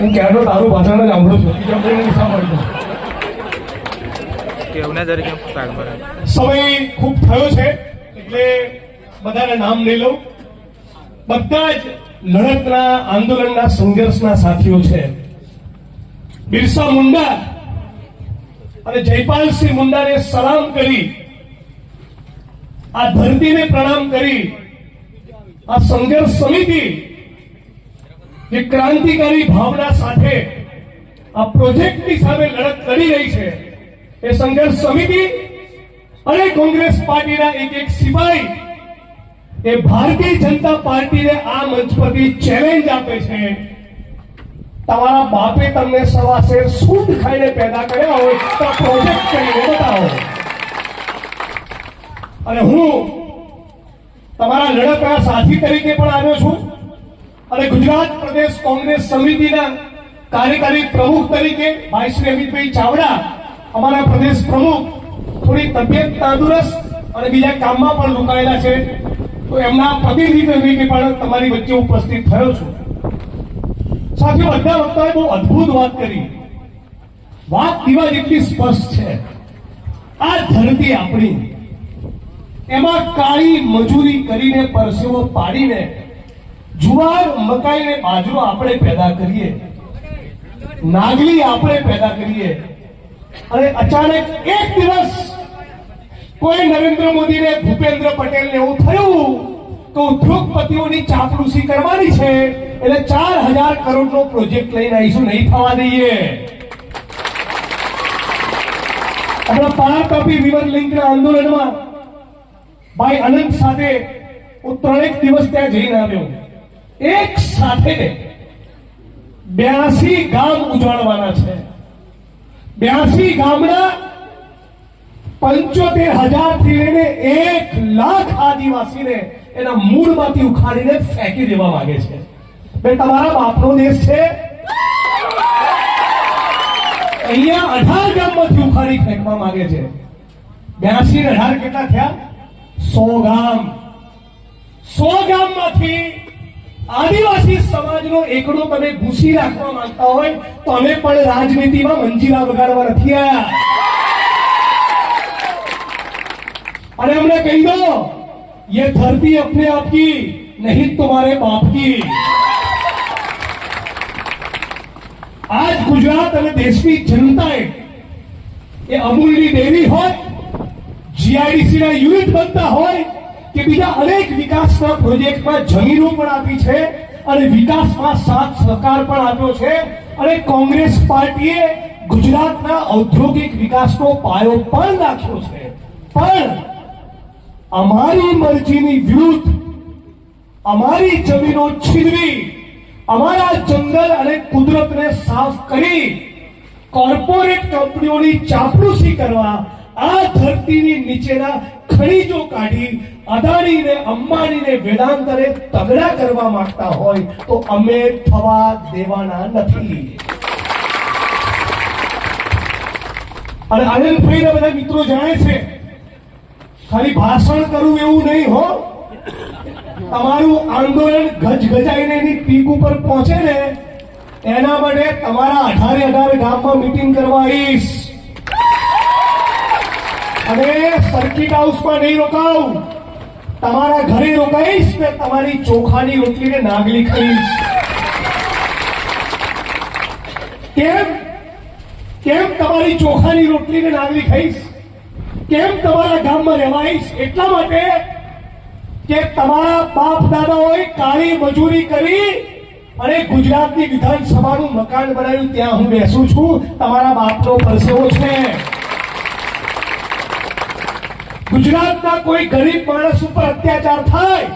હું ક્યારનો તારું ભાષણ જ સાંભળું છું. બીજા કોઈ સાંભળતો સમય ખૂબ થયો છે એટલે બધાને નામ લઈ લઉં. બધા જ લડતના આંદોલનના સંઘર્ષના સાથીઓ છે. બિરસા મુંડા અને જયપાલસિંહ મુંડાને સલામ કરી આ ધરતીને પ્રણામ કરી આ સંઘર્ષ સમિતિ જે ક્રાંતિકારી ભાવના સાથે આ પ્રોજેક્ટની સામે લડત લડી રહી છે, એ સંઘર્ષ સમિતિ અને કોંગ્રેસ પાર્ટીના એક એક સિપાહી એ ભારતીય જનતા પાર્ટીને આ મંચ પરથી ચેલેન્જ આપે છે. તમારા બાપે તમને સવાસે સૂટ ખાઈને પેદા કર્યા હોય તો પ્રોજેક્ટ કરીને બતાવો. અને હું તમારા લડતના સાથી તરીકે પણ આવ્યો છું. અને ગુજરાત પ્રદેશ કોંગ્રેસ સમિતિના કાર્યકારી પ્રમુખ તરીકે ભાઈ શ્રી અમિતભાઈ ચાવડા, અમારા પ્રદેશ પ્રમુખ, થોડી તબિયત તંદુરસ્ત અને બીજા કામમાં પણ રોકાયેલા છે. તો એમના પ્રતિનિધિ તરીકે પણ તમારી વચ્ચે ઉપસ્થિત થયો છું. સાથીઓ બધા વક્તાએ બહુ અદ્ભુત વાત કરી. વાત દીવા જેટલી સ્પષ્ટ છે. આ ધરતી આપણી. એમાં કાળી મજૂરી કરીને પરસેવો પાડીને જુવાર મકાઈ ને બાજરો આપણે પેદા કરીએ. નાગલી આપણે પેદા કરીએ. અને અચાનક એક દિવસ કોઈ નરેન્દ્ર મોદી ને ભૂપેન્દ્ર પટેલ ને એવું થયું તો ઉદ્યોગપતિઓની ચાપલુસી કરવાની છે, એટલે ચાર હજાર કરોડ નો પ્રોજેક્ટ લઈને આવીશું, નહીં થવા દઈએ. આપણા પાર તાપી રિવર લિંક આંદોલનમાં ભાઈ અનંત સાથે હું ત્રણેક દિવસ ત્યાં જઈને આવ્યો. એક સાથે બ્યાસી ગામ ઉજાડવાના છે. બ્યાસી ગામના પંચોતેર હજારથી લઈને એક લાખ આદિવાસીને એના મૂળમાંથી ઉખાડીને ફેંકી દેવા માંગે છે. બે, તમારા બાપનો દેશ છે. અહીંયા અઢાર ગામમાંથી ઉખાડી ફેંકવા માંગે છે. બ્યાસી અઢાર કેટલા થયા? સો ગામ. સો ગામમાંથી આદિવાસી સમાજનો એકડો તમે ઘૂસી રાખવા માંગતા હોય તો અમે પણ રાજનીતિમાં મંજીરા વગાડવા નથી આવ્યા અને हमने કહી દો ये धरती अपने आप की नहीं तुम्हारे बाप की આજ ગુજરાત અને દેશની જનતાએ એ અમૂલની ડેરી હોય જીઆઈડીસી ના યુનિટ બનતા હોય કે બીજા અનેક વિકાસના પ્રોજેક્ટમાં જમીનો પણ આપી છે અને વિકાસમાં સાથ સહકાર પણ આપ્યો છે અને કોંગ્રેસ પાર્ટીએ ગુજરાતના ઔદ્યોગિક વિકાસનો પાયો પણ નાખ્યો છે. પણ અમારી મરજીની વિરુદ્ધ અમારી જમીનો છીનવી, અમારા જંગલ અને કુદરતને સાફ કરી કોર્પોરેટ કંપનીઓની ચાપલૂસી કરવા આ ધરતીની નીચેના ખનીજો કાઢી અદાણીને, અંબાણીને વેદાંતરે તગડા કરવા માંગતા હોય તો અમે થવા દેવાના નથી. અને આનંદભાઈ બધા મિત્રો જાણે છે, ખાલી ભાષણ કરવું એવું નહીં હો. તમારું આંદોલન ગજગજાઈને એની પીક ઉપર પહોંચે ને, એના માટે તમારા અઢારે અઢાર ગામમાં મીટિંગ કરવા આવીશ. અને સર્કિટ હાઉસમાં નહીં રોકાવું. તમારા ઘરે રોકાઈશ ને તમારી ચોખાની રોટલીને નાગલી ખાઈશ. કેમ? કેમ તમારી ચોખાની રોટલીને નાગલી ખાઈશ? કેમ તમારા ગામમાં રહેવાઈશ? એટલા માટે કે તમારા બાપ દાદાઓએ કાળી મજૂરી કરી અને ગુજરાતની વિધાનસભાનું મકાન બનાવ્યું. ત્યાં હું બેસું છું. તમારા બાપનો પરસેવો છે. ગુજરાતના કોઈ ગરીબ માણસ ઉપર અત્યાચાર થાય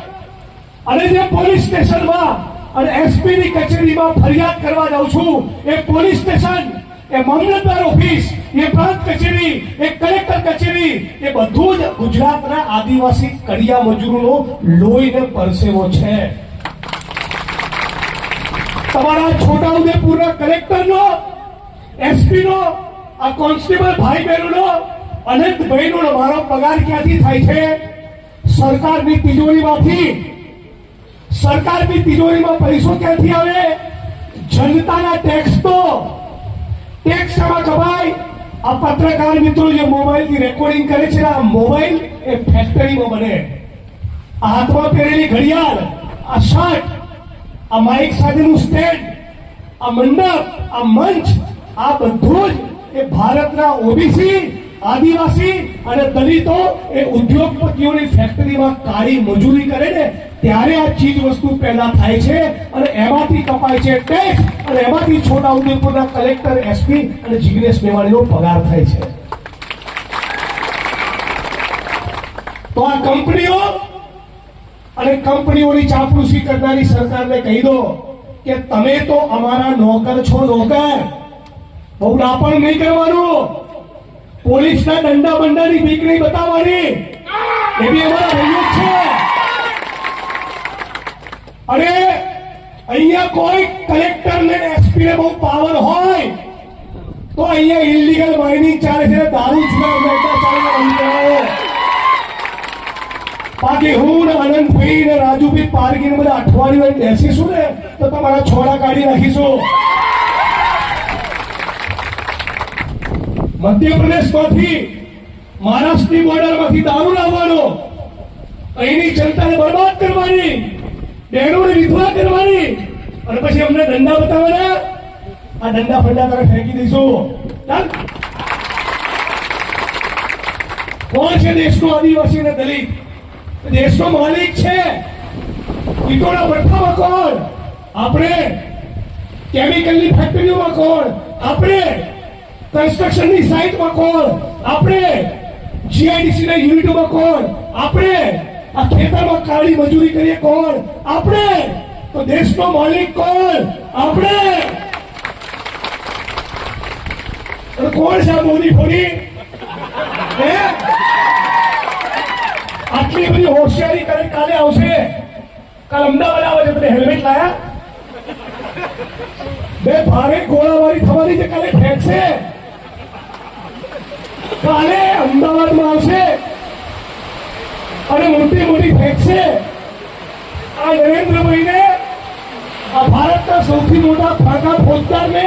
અને જે પોલીસ સ્ટેશનમાં અને એસપી ની કચેરીમાં ફરિયાદ કરવા જાઉં છું, એ પોલીસ સ્ટેશન, એ મામલતદાર ઓફિસ, એ પ્રાંત કચેરી, એ કલેક્ટર કચેરી, એ બધું જ ગુજરાતના આદિવાસી કડિયા મજૂરોનો લોહીને પરસેવો છે. તમારા છોટાઉદેપુરના કલેક્ટરનો, એસપીનો, આ કોન્સ્ટેબલ ભાઈ બહેનોનો અનંતભાઈનો મારો પગાર ક્યાંથી થાય છે? સરકારની તિજોરીમાંથી. સરકારની તિજોરીમાં પૈસો ક્યાંથી આવે? જનતાના ટેક્સ તો. ટેક્સ એમાં કમાય. આ પત્રકાર મિત્રો જે મોબાઈલથી રેકોર્ડિંગ કરે છે, આ મોબાઈલ એ ફેક્ટરીમાં બને. આ હાથમાં પહેરેલી ઘડિયાળ, આ શર્ટ આ માઇક સાથેનું સ્ટેન્ડ આ મંડપ, આ મંચ, આ બધું જ એ ભારતના ઓબીસી આદિવાસી અને દલિતો એ ઉદ્યોગપતિઓની ફેક્ટરીમાં કાળી મજૂરી કરે ને, ત્યારે આ ચીજ વસ્તુ પેદા થાય છે અને એમાંથી કપાય છે ટેક્સ અને એમાંથી છોટા ઉદેપુરના કલેક્ટર એસપી અને જિગ્નેશ મેવાણીનો પગાર થાય છે. તો આ કંપનીઓ અને કંપનીઓની ચાપલૂસી કરનારી સરકારને કહી દો કે તમે તો અમારા નોકર છો નોકર. બહુ રાપણ નહીં કરવાનું. પોલીસના દંડા બંડાની બીક નહીં બતાવવાની. એ બી અમારા ભાઈઓ છે. અરે, અહીંયા કોઈ કલેક્ટર ને એસપી ને બહુ પાવર હોય, તો અહીંયા ઇલીગલ માઇનિંગ ચાલે છે, દારૂ જુગાર બેટા ચાલે બાકી હું ને આનંદભાઈ ને રાજુભાઈ પારગી ને બધા અઠવાડિયું બેસીશું ને, તો તમારા છોડા કાઢી નાખીશું. મધ્યપ્રદેશમાંથી મહારાષ્ટ્રની બોર્ડરમાંથી દારૂ લાવવાનો. અહીંની જનતાને બરબાદ કરવાની બહેનોને વિધવા કરવાની. અને પછી અમને ધંધા બતાવવાના. આ ધંધા ફંડા તમે ફેંકી દઈશું. કોણ છે દેશનો આદિવાસી અને દલિત? દેશનો માલિક છે. ઈટોના ભઠ્ઠામાં કોણ? આપણે કેમિકલની ફેક્ટરીઓમાં કોણ? આપણે કન્સ્ટ્રક્શનની સાઇટમાં કોણ? આપણે જીઆઈડીસી ના યુનિટોમાં કોણ? આપણે આ ખેતરમાં કાળી મજૂરી કરીએ કોણ? આપણે તો દેશનો માલિક કોણ? આપણે! કોણ છે મોદી ફોડી? હે? આટલી બધી હોશિયારી કરે કાલે આવશે. કાલ અમદાવાદ આવે છે હેલ્મેટ લાયા? બે ભારે ગોળાબારી થવાની છે, કાલે ફેંકશે. કાલે અમદાવાદમાં આવશે અને મોટી મોટી ફેંકશે આ નરેન્દ્રભાઈને આ ભારતના સૌથી મોટા ફાંકા ફોજદારને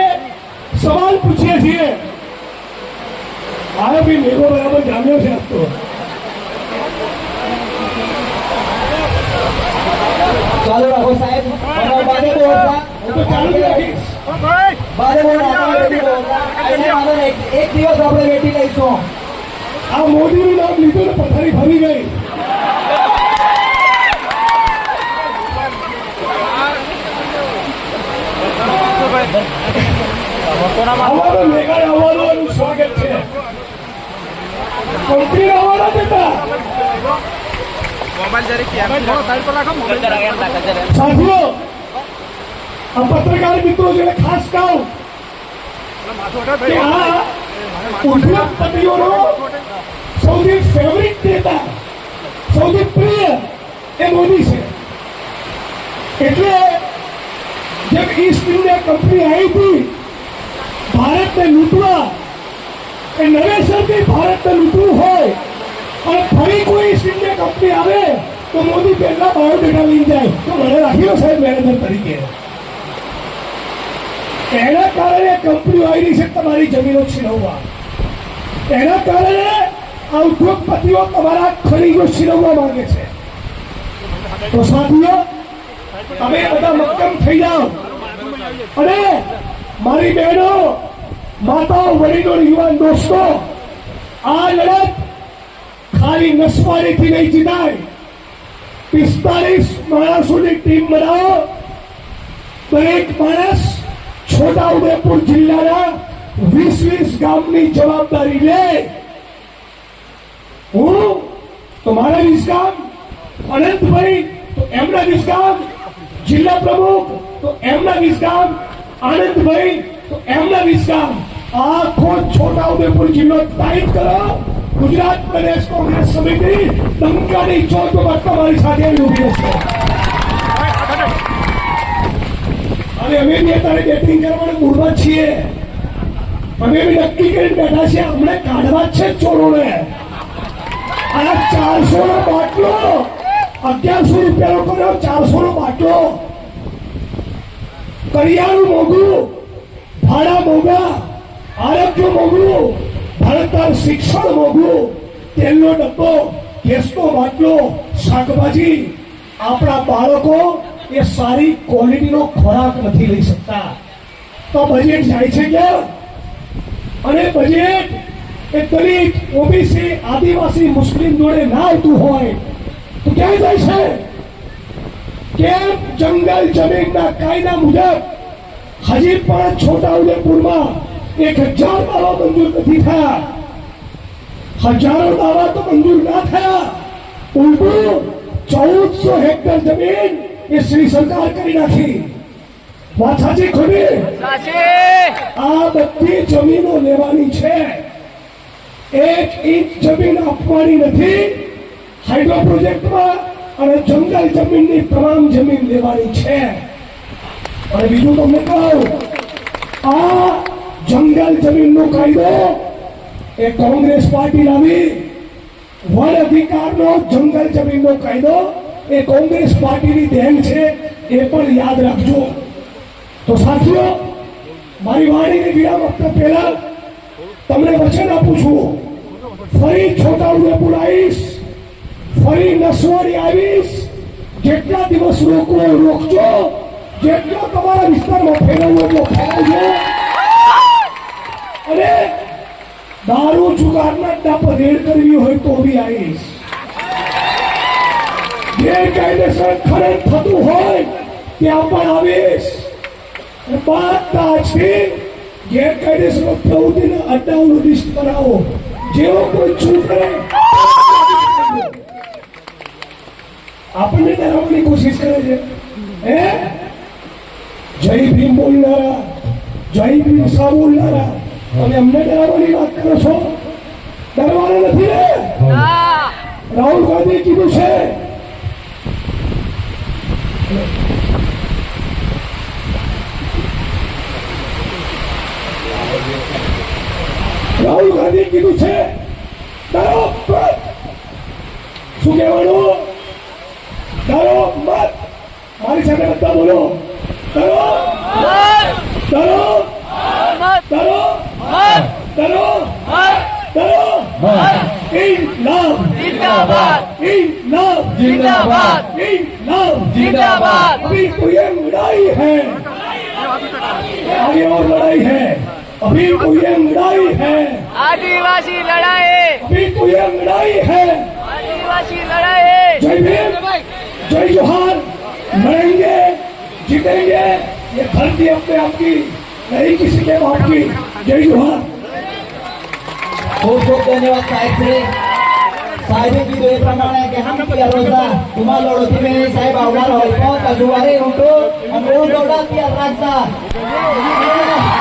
સવાલ પૂછીએ છીએ. આ બી મેઘો બરાબર જામ્યો છે આપતો ચાલો રાખો સાહેબ. અને બારે બોલતા હું તો ચાલુ જ રાખીશ બારે બોલતા આપણે નથી બોલતા એને વાંધો નહીં. એક દિવસ આપણે વેઠી લઈશું આ મોદીનું નામ લીધું ને પથારી ફરી ગઈ અમારો મેઘાડ આવવાનો એનું સ્વાગત છે કંપની આવવાના દેતા મોબાઈલ જરીક સાઈડ પર રાખો મોબાઈલ સાથીઓ આ પત્રકાર મિત્રો છે, ખાસ કહું ઉદ્યોગપતિઓનો સૌથી ફેવરિટ નેતા, સૌથી પ્રિય એ મોદી છે. એટલે જેમ ઈસ્ટ ઇન્ડિયા કંપની આવી હતી, ભારતને લૂંટવા, એ નવેસરથી ભારતને લૂંટવું હોય અને ફરી કોઈ ઈસ્ટ ઇન્ડિયા કંપની આવે, તો મોદી પહેલા બાયોડેટા લઈ જાય. તો મને રાખી સાહેબ, મેનેજર તરીકે. એના કારણે કંપનીઓ આવી છે, તમારી જમીનો છીનવવા. એના કારણે આ ઉદ્યોગપતિઓ તમારા ખનીજો છીનવવા માંગે છે. તો સાથીઓ, તમે બધા મક્કમ થઈ જાઓ. અને મારી બહેનો, માતાઓ, વડીલો, યુવાન દોસ્તો, આ લડત ખાલી નસવાડીથી નહીં જીતાય. પિસ્તાલીસ માણસોની ટીમ બનાવો. દરેક માણસ છોટા ઉદયપુર જિલ્લાના વીસ વીસ ગામની જવાબદારી લે. હું? તો મારા વીસ ગામ અનંતભાઈ? તો એમના વીસ ગામ જિલ્લા પ્રમુખ? તો એમના વીસ ગામ આનંદભાઈ? તો એમના વીસ ગામ આખો છોટા ઉદયપુર જિલ્લો ટાઈપ કરો. ગુજરાત પ્રદેશ કોંગ્રેસ સમિતિ ડંકાની ચોકમાં તમારી સાથે ઊભી રહેશે. અને અમે બી અત્યારે બેટિંગ કરવાનું મૂળમાં છીએ. અમે બી નક્કી કરીને બેઠા છીએ અમને કાઢવા છે ચોરોને. આ ચારસો નો બાટલો. અગિયારસો રૂપિયાનો કર્યો ચારસો નો બાટલો. કરિયાણું મોંઘું, ભાડા મોંઘા, આરોગ્ય મોંઘું, ભણતર શિક્ષણ મોંઘું, તેલનો ડબ્બો, ગેસનો બાટલો, શાકભાજી, આપણા બાળકો એ સારી ક્વોલિટીનો ખોરાક નથી લઈ શકતા. તો બજેટ જાય છે ક્યાં? અને બજેટ એ દલિત ઓબીસી આદિવાસી મુસ્લિમ જોડે ના આવતું હોય, તો ક્યાં જાય છે? કેમ જંગલ જમીનના કાયદા મુજબ હજી પણ છોટાઉદેપુરમાં એક હજાર દાવા મંજૂર નથી થયા. હજારો દાવા તો મંજૂર ના થયા. ઉલટું ચૌદસો હેક્ટર જમીન એ શ્રી સરકાર કરી નાખી. વાત સાચી. ખોટી આ બધી જમીનો લેવાની છે. એક ઇંચ જમીન આપવાની નથી. હાઇડ્રો પ્રોજેક્ટમાં અને જંગલ જમીનની તમામ જમીન લેવાની છે. અને બીજું તમને કહું આ જંગલ જમીનનો કાયદો એ કોંગ્રેસ પાર્ટી લાવી. વન અધિકારનો જંગલ જમીનનો કાયદો એ કોંગ્રેસ પાર્ટીની દેન છે, એ પણ યાદ રાખજો. તો સાથીઓ, મારી વાણીને વિરામ આપતા પહેલા તમને વચન આપું છું. ફરી છોટાઉદેપુર આવીશ, ફરી નસવાડી આવીશ. જેટલા દિવસ રોકવો રોકજો. જેટલો તમારા વિસ્તારમાં ફેરવવો એટલો ફેલાવજો. અને દારૂ, જુગારના પર રેડ કરવી હોય તો બી આવીશ. ગેરકાયદેસર ખરેખ થતું હોય ત્યાં પણ આવીશ. બધા છે. ગેરકાયદેસર પ્રવૃત્તિના અડ્ડાઓનું લિસ્ટ કરાવો. જેવો કોઈ છું કરે આપણને ડરાવવાની કોશિશ કરે છે. હે? જય ભીમ બોલનારા જય ભીમ સા બોલનારા અને અમને ડરાવવાની વાત કરો છો? ડરવાનું નથી ને? રાહુલ ગાંધી કીધું છે રાહુલ ગાંધી કીધું છે મત. શું કહેવાનું? ડરો મત. મારી સાથે બધા બોલો. ડરો ડરો ડરો ડરો ડરો ઇન્કલાબ जिंदाबाद। इंकलाब जिंदाबाद। अभी तो ये लड़ाई है। आगे और लड़ाई है। अभी तो ये लड़ाई है। आदिवासी लड़ाई। अभी तो ये लड़ाई है। आदिवासी लड़ाई। जय भीम। जय जोहार। लड़ेंगे जीतेंगे। ये धरती अपने आपकी नहीं किसी के बाप की। जय जोहार। बहुत बहुत धन्यवाद साहिब શ્રી સાહેબે કીધું એ પ્રમાણે કે હમ કિયા રોજા તમારા લોડોથી મેં સાહેબ આવનાર હોય તો કજુવારે ઊંટો અને હું દોડા ત્યાં રાખતા